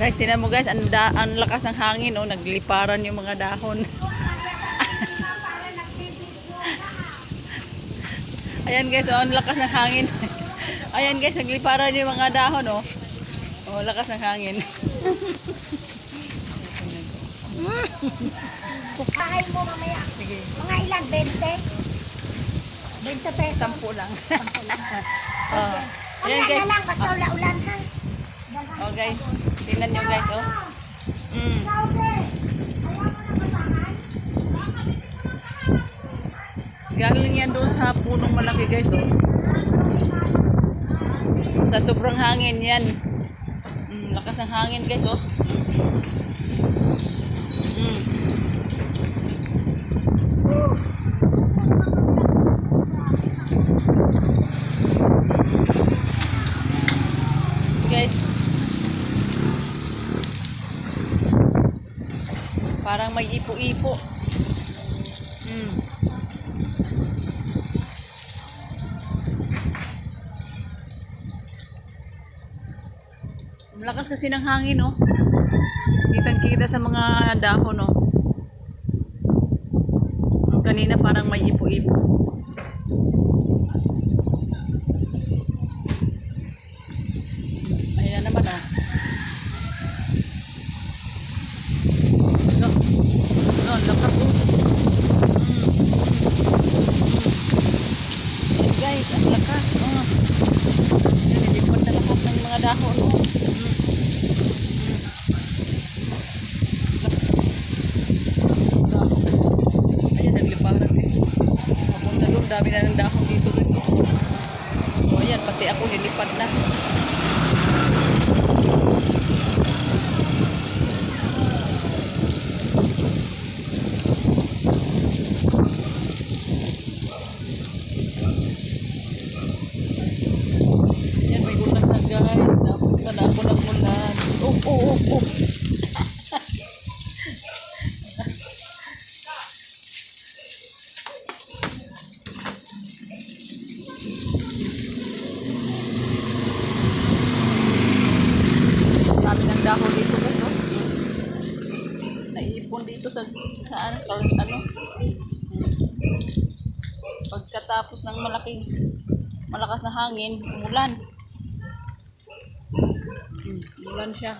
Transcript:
Guys, tinan mo guys, ang, da- ang lakas ng hangin, oh, nagliparan yung mga dahon. Ayan guys, oh, ang lakas ng hangin. Ayan guys, nagliparan yung mga dahon, oh. Oh, lakas ng hangin. Kukain mo mamaya. Sige, Mga ilan? 20? 20 pesos. sampu lang. oh. Ayan Ayan guys. na lang, basta ula-ulan ha. Oh guys, tingnan nyo guys, oh. Mm. Galing yan doon sa punong malaki guys, oh. Sa sobrang hangin yan. Mm, lakas ng hangin guys, oh. Mm. Guys. Parang may ipo-ipo. Mm. Malakas kasi ng hangin, no? Kitang-kita sa mga dahon, no? Ang Kanina parang may ipo-ipo. Ayan na naman, oh. No. No, lakas, oh. Mm. Ayan, guys, ang lakas, oh. Ayan, nilipad na lahat ng mga dahon, oh. Mm. Mm. Ayan, nagliparan din. Papunta doon, dami na ng dahon dito. dito. O ayan, pati ako nilipad na. Yan, may ulan na guys. Napunta na ako ng ulan. Oh, oh, oh, oh. Dami ng dahon dito guys, oh. Naiipon dito sa, sa kal- ano. Pagkatapos ng malaking, malakas na hangin, umulan. Hmm, umulan siya.